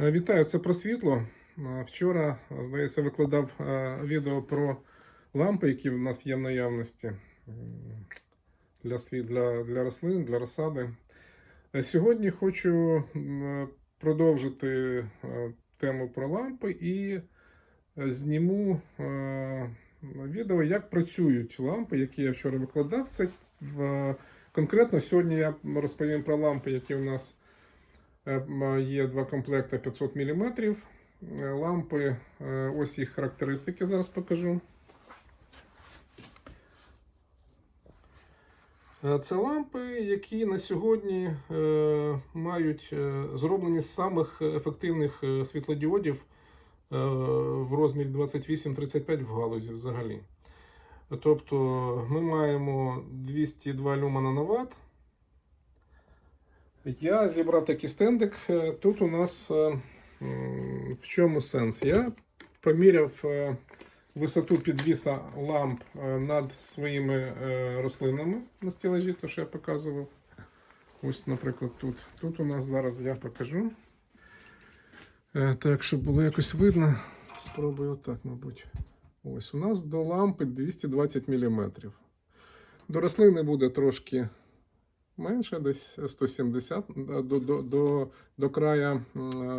Е, Вітаю, це про світло. Е, Вчора, е, здається, викладав відео про лампи, які в нас є в наявності для, світ, для, для рослин, для розсади. Сьогодні хочу продовжити тему про лампи і зніму відео, як працюють лампи, які я вчора викладав. Це в, конкретно сьогодні я розповім про лампи, які у нас. Е, Є два комплекти 500 мм. Лампи, е, ось їх характеристики зараз покажу. Е, Це лампи, які на сьогодні мають зроблені з самих ефективних світлодіодів в розмірі 28-35 в галузі взагалі. Тобто ми маємо 202 люмена на ватт. Я зібрав такий стендик. Е, Тут у нас е, в чому сенс? Я поміряв е, висоту підвіса ламп над своїми рослинами на стелажі, то що я показував. Ось, наприклад, тут. Тут у нас зараз я покажу. Так, щоб було якось видно. Спробую отак, мабуть. Ось у нас до лампи 220 мм. До рослини буде трошки менше, десь 170 до, до, до, до края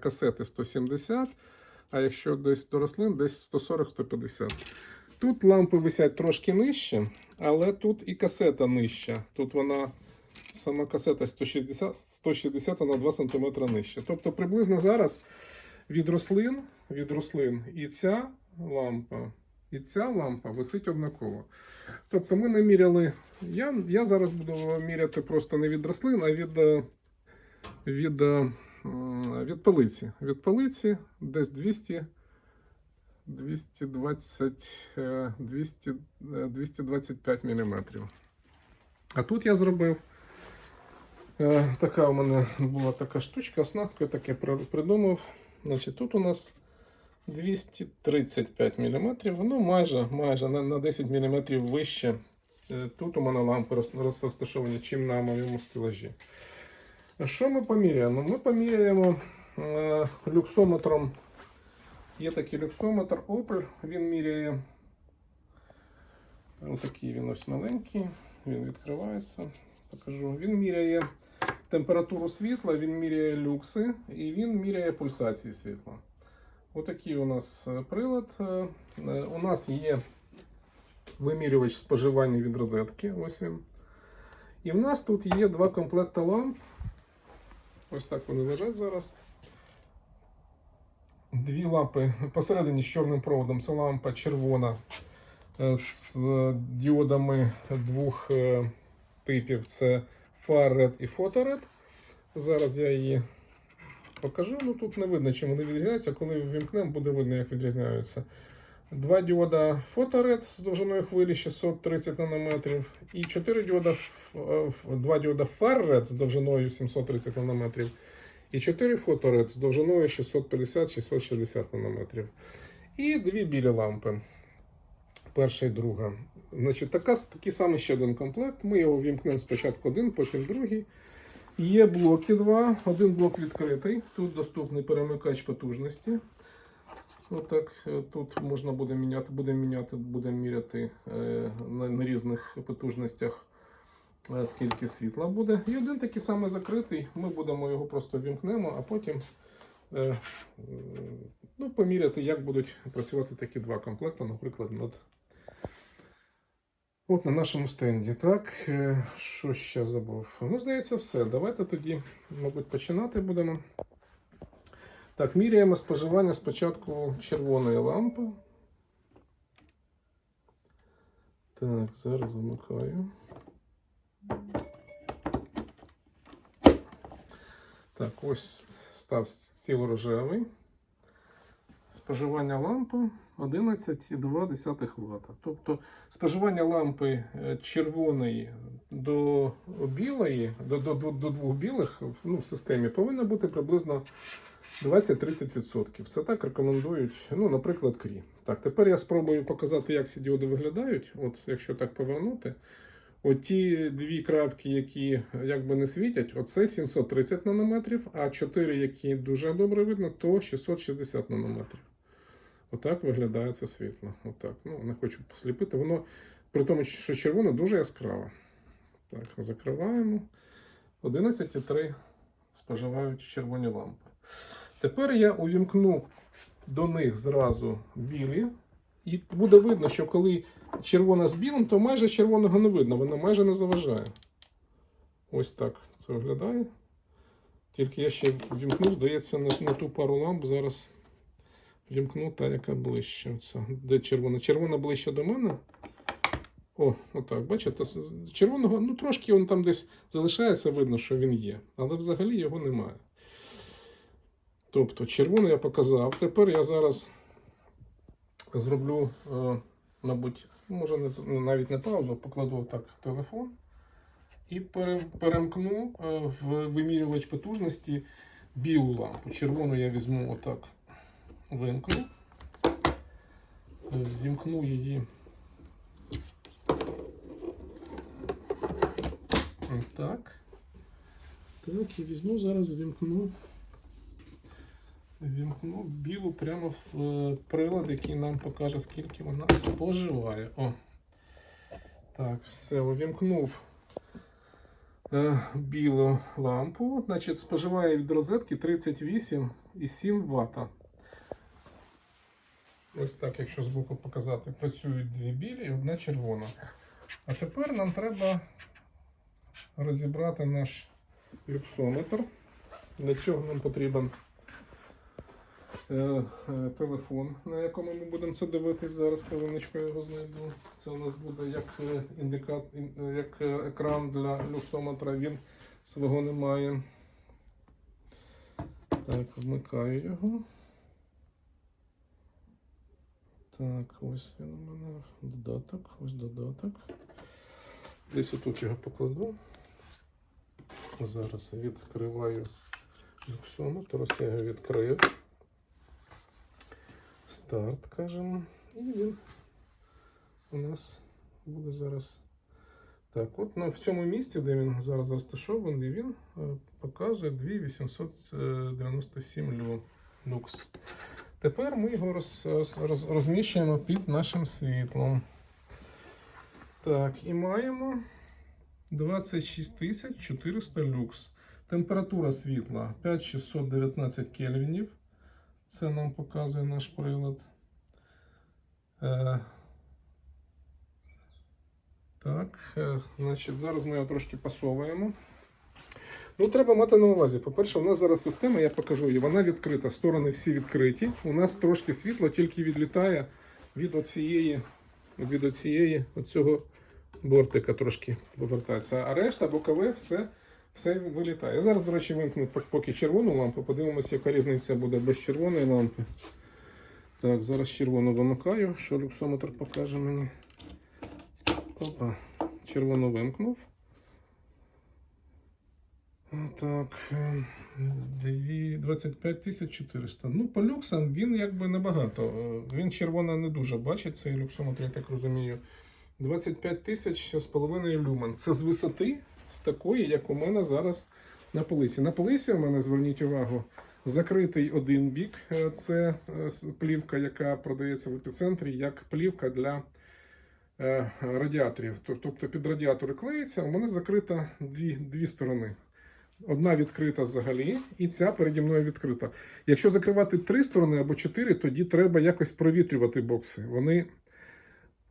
касети 170, а якщо десь до рослин, десь 140-150. Тут лампи висять трошки нижче, але тут і касета нижча. Тут вона сама касета 160, 160 на 2 см нижче. Тобто приблизно зараз від рослин, від рослин і ця лампа, і ця лампа висить однаково. Тобто ми наміряли. Я, я зараз буду міряти просто не від рослин, а від, е, від, е, від полиці. Від полиці десь 200, 220, е, 200, е, 225 мм. А тут я зробив. е, Така у мене була така штучка, оснастку я таке придумав. Значить, тут у нас 235 мм, ну майже, майже на, на 10 мм вище. Е, Тут у мене лампи роз- роз- розташовані, чим на моєму стелажі. Що ми поміряємо? Ми поміряємо е, люксометром. Є такий люксометр Opel, він міряє. Отакий він ось маленький, він відкривається. Покажу. Він міряє температуру світла, він міряє люкси і він міряє пульсації світла. Отакий у нас е, прилад. Е, е, У нас є вимірювач споживання від розетки. Ось він. І в нас тут є два комплекти ламп. Ось так вони лежать зараз. Дві лампи посередині з чорним проводом. Це лампа червона з діодами двох типів: це Red і Red. Зараз я її покажу. Ну тут не видно, чим вони відрізняються. Коли ввімкнемо, буде видно, як відрізняються. Два діода PhotoRed з довжиною хвилі 630 нанометрів. І 4 діода, е, два діода FarRed з довжиною 730 нанометрів. І 4 PhotoRed з довжиною 650-660 нанометрів. І дві білі лампи. Перша і друга. Значить, така, такий самий ще один комплект. Ми його вімкнемо спочатку один, потім другий. Є блоки два. Один блок відкритий. Тут доступний перемикач потужності. Отак, е, тут можна буде міняти, буде міняти, буде міряти е, на, на різних потужностях, е, скільки світла буде. І один такий самий закритий. Ми будемо його просто вімкнемо, а потім ну, поміряти, як будуть працювати такі два комплекти, наприклад, над. От на нашому стенді. Так, е, що ще забув? Ну, здається, все. Давайте тоді, мабуть, починати будемо. Так, міряємо споживання спочатку червоної лампи. Так, зараз вмикаю. Так, ось став стіл рожевий. Споживання лампи 11,2 Вт. Тобто споживання лампи е, червоної до білої, до, до, до, двох білих ну, в системі повинно бути приблизно 20-30%. Це так рекомендують, ну, наприклад, крі. Так, тепер я спробую показати, як ці діоди виглядають. От, якщо так повернути, Оті дві крапки, які якби не світять, оце 730 нанометрів, а 4, які дуже добре видно, то 660 нанометрів. Отак виглядає це світло. Отак. Ну, не хочу посліпити. Воно, при тому, що червоне дуже яскраве. Так, закриваємо. 11,3 споживають червоні лампи. Тепер я увімкну до них зразу білі. І буде видно, що коли червона з білим, то майже червоного не видно, вона майже не заважає. Ось так це виглядає. Тільки я ще вімкнув, здається, на, на ту пару ламп зараз вімкну та, яка ближче. Оце. Де червона? Червона ближче до мене. О, отак, бачите, червоного, ну трошки він там десь залишається, видно, що він є, але взагалі його немає. Тобто, червоний я показав. Тепер я зараз зроблю, е, мабуть, може навіть не паузу, покладу так телефон і перемкну е, в вимірювач потужності білу лампу. Червону я візьму отак, вимкну, е, вімкну її. Так. Так, і візьму зараз вімкну. Вімкну білу прямо в е, прилад, який нам покаже, скільки вона споживає. О. Так, все, увімкнув е, білу лампу. Значить, споживає від розетки 38,7 Вт. Ось так, якщо збоку показати, працюють дві білі і одна червона. А тепер нам треба розібрати наш люксометр. Для цього нам потрібен телефон, на якому ми будемо це дивитись. Зараз хвилиночку я його знайду. Це у нас буде як е, індикат, е, як е, екран для люксометра. Він свого не має. Так, вмикаю його. Так, ось він у мене додаток, ось додаток. Десь отут його покладу. Зараз відкриваю люксометр, ось я його відкрив. Старт, кажемо. І він у нас буде зараз. Так, от ну, в цьому місці, де він зараз розташований, він е, показує 2897 лю- люкс. Тепер ми його роз, роз, роз, розміщуємо під нашим світлом. Так, і маємо 26 400 люкс. Температура світла 5619 кельвінів. Це нам показує наш прилад. Е, так, е, значить, зараз ми його трошки пасовуємо. Ну, треба мати на увазі. По-перше, у нас зараз система, я покажу її, вона відкрита. Сторони всі відкриті. У нас трошки світло тільки відлітає від оцієї, від оцієї, оцього бортика трошки повертається. А решта бокове все, все вилітає. Зараз, до речі, вимкну поки червону лампу, подивимося, яка різниця буде без червоної лампи. Так, зараз червону вимикаю, що люксометр покаже мені. Опа, червону вимкнув. Так, е, дві- 25 400. Ну, по люксам він якби небагато. Е, Він червона не дуже бачить, цей люксометр, я так розумію. 25 тисяч з половиною люмен. Це з висоти, з такої, як у мене зараз на полиці. На полиці у мене, зверніть увагу, закритий один бік. Е, Це е, плівка, яка продається в епіцентрі, як плівка для е, радіаторів. Тобто під радіатори клеїться, у мене закрита дві, дві сторони. Одна відкрита взагалі, і ця переді мною відкрита. Якщо закривати три сторони або чотири, тоді треба якось провітрювати бокси. Вони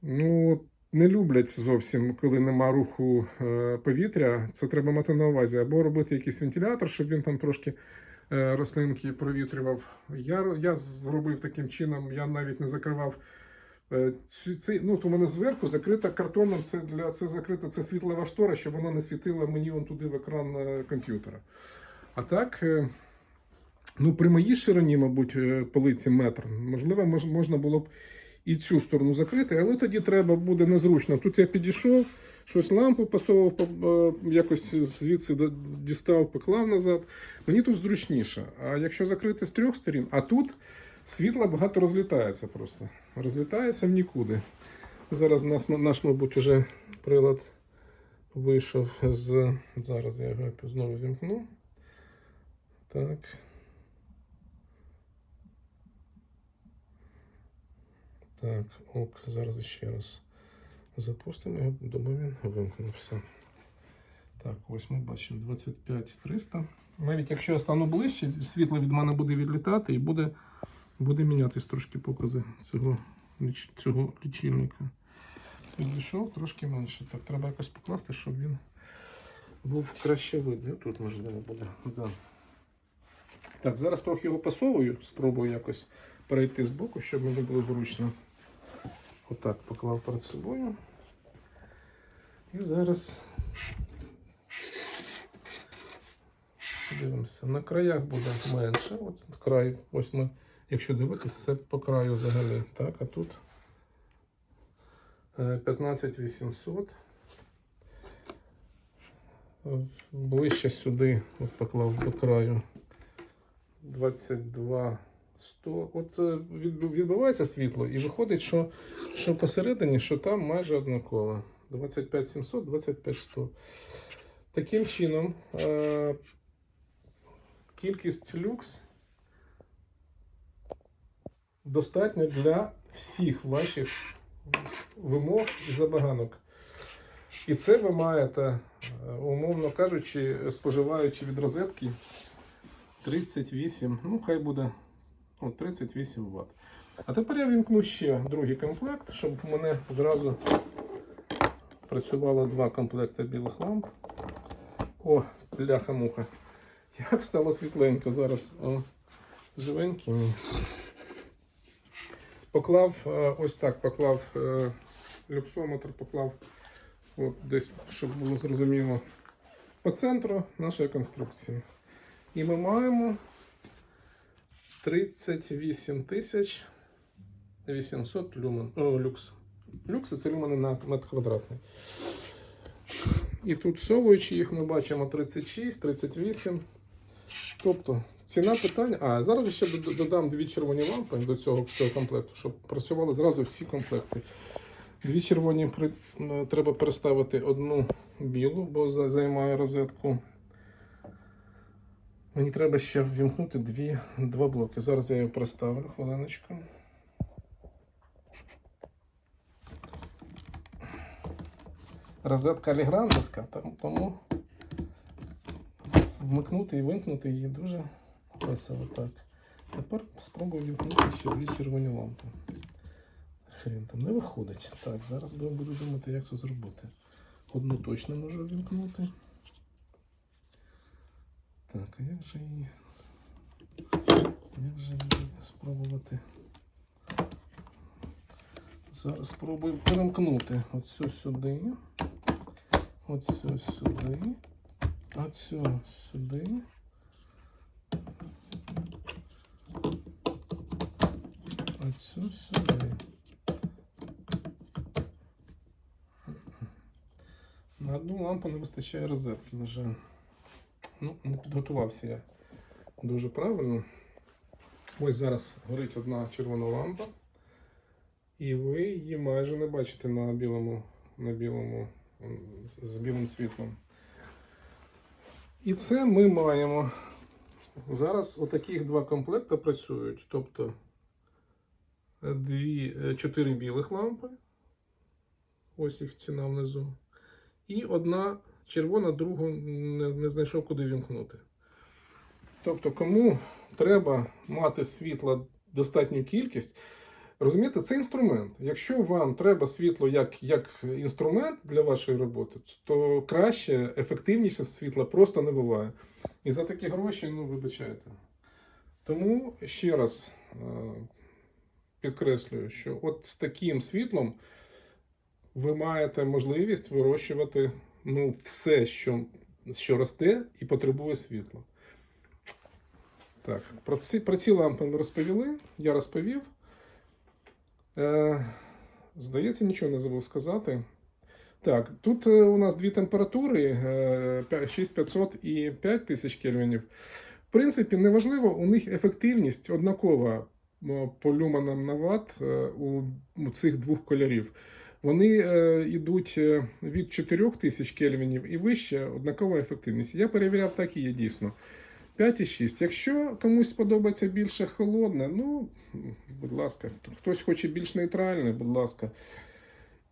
ну, не люблять зовсім, коли нема руху е, повітря. Це треба мати на увазі. Або робити якийсь вентилятор, щоб він там трошки е, рослинки провітрював. Я, я зробив таким чином, я навіть не закривав. е, Цей, ну, от у мене зверху закрита картоном, це для це закрита це світлова штора, щоб вона не світила мені он туди в екран комп'ютера. А так, ну, при моїй ширині, мабуть, полиці метр, можливо, мож, можна було б і цю сторону закрити, але тоді треба буде незручно. Тут я підійшов, щось лампу пасовував, по- е, якось звідси дістав, поклав назад. Мені тут зручніше. А якщо закрити з трьох сторін, а тут світло багато розлітається просто. Розлітається в нікуди. Зараз нас, наш, мабуть, уже прилад вийшов з. Зараз я його знову вімкну. Так. Так, ок, зараз ще раз запустимо його, думаю, він вимкнувся. Так, ось ми бачимо 25300. Навіть якщо я стану ближче, світло від мене буде відлітати і буде, буде мінятись трошки покази цього, цього лічильника. Підійшов трошки менше. Так, треба якось покласти, щоб він був краще видний. Тут можливо буде. Да. Так, зараз трохи його пасовую, спробую якось перейти з боку, щоб мені було зручно. Отак поклав перед собою. І зараз дивимося. На краях буде менше. От край, ось ми, якщо дивитися, це по краю взагалі. Так, а тут е, 15800. Е, Ближче сюди, от поклав до краю. 22 100. От е, відбивається світло і виходить, що, що посередині, що там майже однаково. 25 700, 25 100. Таким чином, е, кількість люкс достатньо для всіх ваших вимог і забаганок. І це ви маєте, е, умовно кажучи, споживаючи від розетки 38, ну хай буде 38 Вт. А тепер я вімкну ще другий комплект, щоб у мене зразу працювало два комплекти білих ламп. О, бляха-муха. Як стало світленько зараз. О, живенький. Поклав, е, ось так, поклав е, люксометр, поклав от десь, щоб було зрозуміло, по центру нашої конструкції. І ми маємо 38 тисяч 800 люмен, о, люкс. Люкс це люмени на метр квадратний. І тут всовуючи їх, ми бачимо 36, 38. Тобто ціна питання. А зараз я ще додам дві червоні лампи до цього, цього комплекту, щоб працювали зразу всі комплекти. Дві червоні треба переставити одну білу, бо за- займає розетку. Мені треба ще ввімкнути дві, два блоки. Зараз я його проставлю, хвилиночку. Розетка Аліграндовська, тому вмикнути і вимкнути її дуже весело. Так. Тепер спробую вімкнути ще дві червоні лампи. Хрін там не виходить. Так, зараз буду думати, як це зробити. Одну точно можу вімкнути. Так, а як же її. Як же її спробувати? Зараз спробую перемкнути оцю сюди. Оцю сюди. Оцю сюди. Оцю сюди. На одну лампу не вистачає розетки, на жаль. Ну, не підготувався я дуже правильно. Ось зараз горить одна червона лампа, і ви її майже не бачите на білому, на білому з- білим світлом. І це ми маємо. Зараз отаких два комплекти працюють. Тобто е, дві, е, чотири білих лампи. Ось їх ціна внизу. І одна червона, другу не, не знайшов, куди вімкнути. Тобто, кому треба мати світла достатню кількість, розумієте, це інструмент. Якщо вам треба світло як, як інструмент для вашої роботи, то краще, ефективніше світла просто не буває. І за такі гроші, ну, вибачайте. Тому ще раз е, підкреслюю, що от з таким світлом ви маєте можливість вирощувати ну, все, що, що росте і потребує світла. Так, про ці, про ці лампи ми розповіли, я розповів. Е, здається, нічого не забув сказати. Так, тут е, у нас дві температури: е, 6500 і 5000 кельвінів. В принципі, неважливо, у них ефективність однакова по люменам на ватт е, у цих двох кольорів. Вони е, йдуть е, від 4000 кельвінів і вище однакова ефективність. Я перевіряв, так і є дійсно. 5,6. Якщо комусь сподобається більше холодне, ну, будь ласка, хтось хоче більш нейтральне, будь ласка.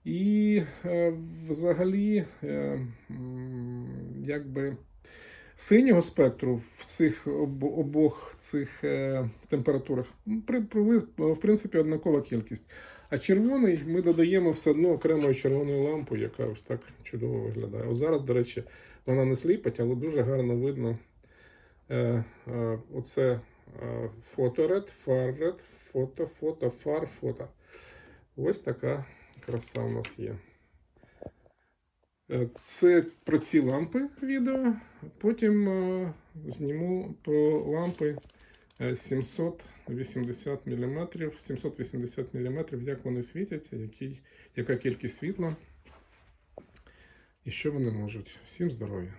І е, взагалі, якби синього спектру в цих об, обох цих температурах в принципі однакова кількість. А червоний ми додаємо все одно окремою червоною лампою, яка ось так чудово виглядає. Ось зараз, до речі, вона не сліпить, але дуже гарно видно. Е, е, оце е, фоторед, фарред, фото, фото, фар, фото. Ось така краса у нас є. Е, Це про ці лампи відео. Потім е, зніму про лампи 780 мм, 780 мм, як вони світять, який, яка кількість світла і що вони можуть. Всім здоров'я!